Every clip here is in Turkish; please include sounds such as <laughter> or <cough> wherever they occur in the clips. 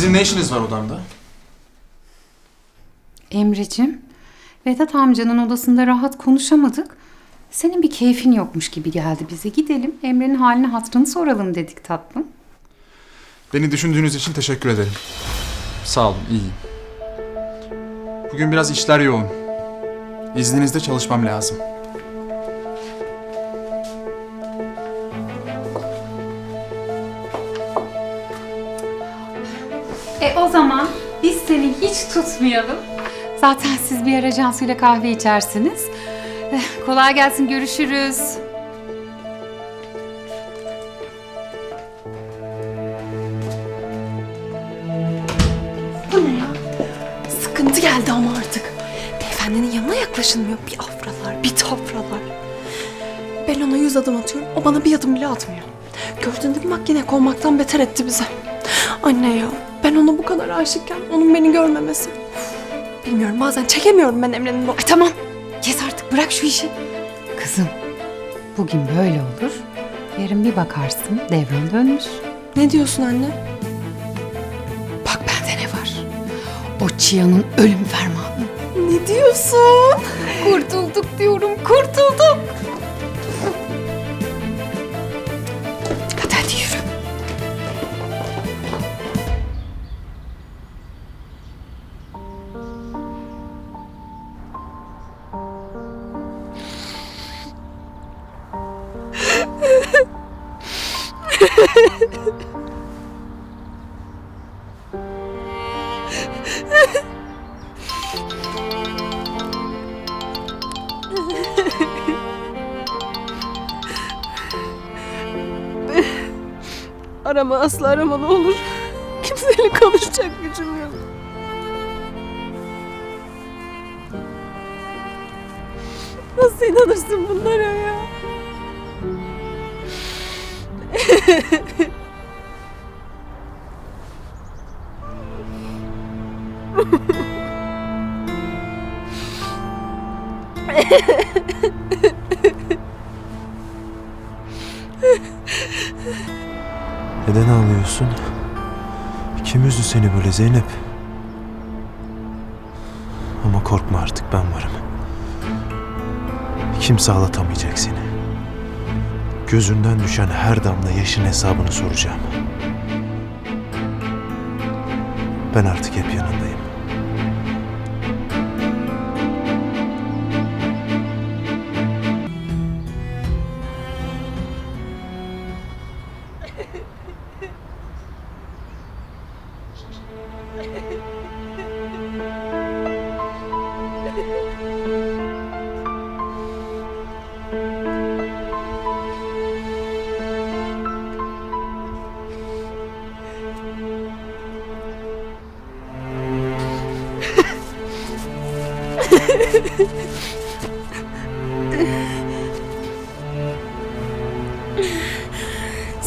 Sizin ne işiniz var odamda? Emre'cim, Vedat amcanın odasında rahat konuşamadık. Senin bir keyfin yokmuş gibi geldi bize. Gidelim Emre'nin halini hatırını soralım dedik tatlım. Beni düşündüğünüz için teşekkür ederim. Sağ olun, iyiyim. Bugün biraz işler yoğun. İzninizle çalışmam lazım. E o zaman biz seni hiç tutmayalım. Zaten siz bir ara Cansu'yla kahve içersiniz. Eh, kolay gelsin, görüşürüz. Bu ne ya? Sıkıntı geldi ama artık. Beyefendinin yanına yaklaşılmıyor. Bir afralar, bir tafralar. Ben ona yüz adım atıyorum. O bana bir adım bile atmıyor. Gördün değil mi bak yine kovmaktan beter etti bize. Anne ya ben ona bu kadar aşıkken onun beni görmemesi. Bilmiyorum bazen çekemiyorum ben Emre'nin bu. Ay tamam, kes artık, bırak şu işi. Kızım, bugün böyle olur. Yarın bir bakarsın, devran dönmüş. Ne diyorsun anne? Bak bende ne var? O Çia'nın ölüm fermanı. Ne diyorsun? Kurtulduk diyorum, kurtulduk. <laughs> Arama asla arama ne olur. Kimseyle konuşacak gücüm yok. Nasıl inanırsın bunlara ya? <laughs> Neden ağlıyorsun? Kim üzdü seni böyle Zeynep? Ama korkma artık ben varım. Kimse ağlatamayacak seni. Gözünden düşen her damla yaşın hesabını soracağım. Ben artık hep yanındayım. Hehehehe <laughs>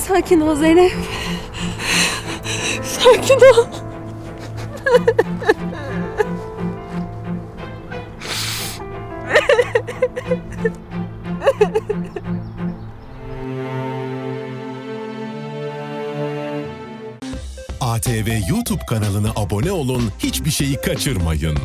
Sakin ol Zeynep. Sakin ol. ATV YouTube kanalına abone olun, hiçbir şeyi kaçırmayın.